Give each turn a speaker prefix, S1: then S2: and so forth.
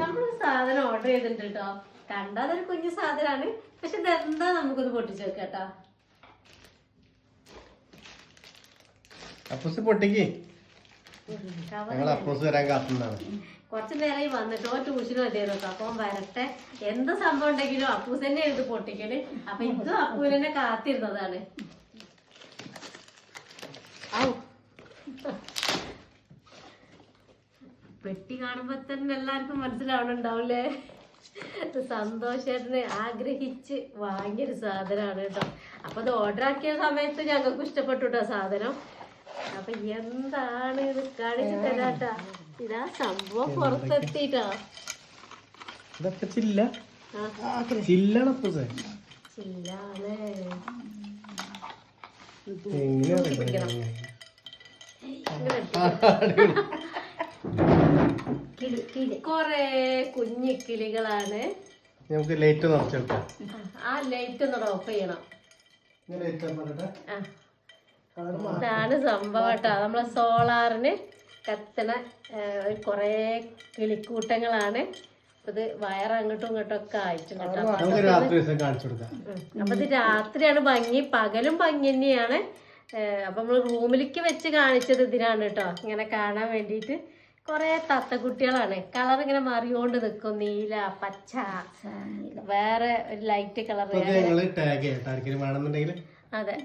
S1: നമ്മളൊരു സാധനം ഓർഡർ ചെയ്തിട്ടുണ്ട് കേട്ടോ കണ്ടാൽ അതൊരു കുഞ്ഞു സാധനമാണ്. പക്ഷെ ഇതെന്താ നമുക്കൊന്ന് പൊട്ടിച്ചു നോക്കാം കേട്ടോ.
S2: അപ്പൂസ് പൊട്ടിക്ക്. ഞങ്ങൾ അപ്പൂസ് വരാൻ കാത്തുന്നതാണ്.
S1: കുറച്ച് നേരമായി വന്നിട്ടോ ട്യൂഷന് മതിയായിരുന്നു അപ്പൊ അപ്പം വരട്ടെ. എന്ത് സംഭവം ഉണ്ടെങ്കിലും അപ്പൂസ് തന്നെ എഴുതി പൊട്ടിക്കൽ. അപ്പൊ ഇതും അപ്പൂനെ കാത്തിരുന്നതാണ്. ഔ. പെട്ടി കാണുമ്പോ തന്നെ എല്ലാവർക്കും മനസ്സിലാവണുണ്ടാവില്ലേ? സന്തോഷേട്ടന് ആഗ്രഹിച്ച് വാങ്ങിയൊരു സാധനമാണ് കേട്ടോ. അപ്പൊ അത് ഓർഡർ ആക്കിയ സമയത്ത് ഞങ്ങൾക്ക് ഇഷ്ടപ്പെട്ടു കേട്ടോ സാധനം. അപ്പൊ എന്താണ് ഇത്? കാണിച്ചു തരാട്ടാ. ഇതാ സംഭവം പുറത്തെത്തിട്ടോ
S2: ഇതൊക്കെ ചില്ല. ചില്ലാണ്. എങ്ങനെയാണ്
S1: കൊറേ കുഞ്ഞു കിളികളാണ്
S2: നമുക്ക് ലൈറ്റ് നിറച്ചെടുക്കാം
S1: ആ ലൈറ്റ് ഒന്ന് ഓഫ് ചെയ്യണം. ഇതാണ് സംഭവം കേട്ടോ നമ്മളെ സോളാറിന് കത്തണ കൊറേ കിളിക്കൂട്ടങ്ങളാണ്. ഇത് വയർ അങ്ങോട്ടും ഇങ്ങോട്ടും ഒക്കെ ആയിട്ടുണ്ട് കേട്ടോ.
S2: നമുക്ക് രാത്രി ദിവസം കാണിച്ചു കൊടുക്കാം.
S1: ഉം. അപ്പൊ ഇത് രാത്രിയാണ് ഭംഗി. പകലും ഭംഗി തന്നെയാണ്. അപ്പൊ നമ്മൾ റൂമിലേക്ക് വെച്ച് കാണിച്ചത് ഇതിനാണ് കേട്ടോ. ഇങ്ങനെ കാണാൻ വേണ്ടിയിട്ട്. കുറെ തത്തക്കുട്ടികളാണ്. കളർ ഇങ്ങനെ മാറിയോണ്ട് നിൽക്കും നീല പച്ച. വേറെ ഒരു ലൈറ്റ് കളർ അതെ.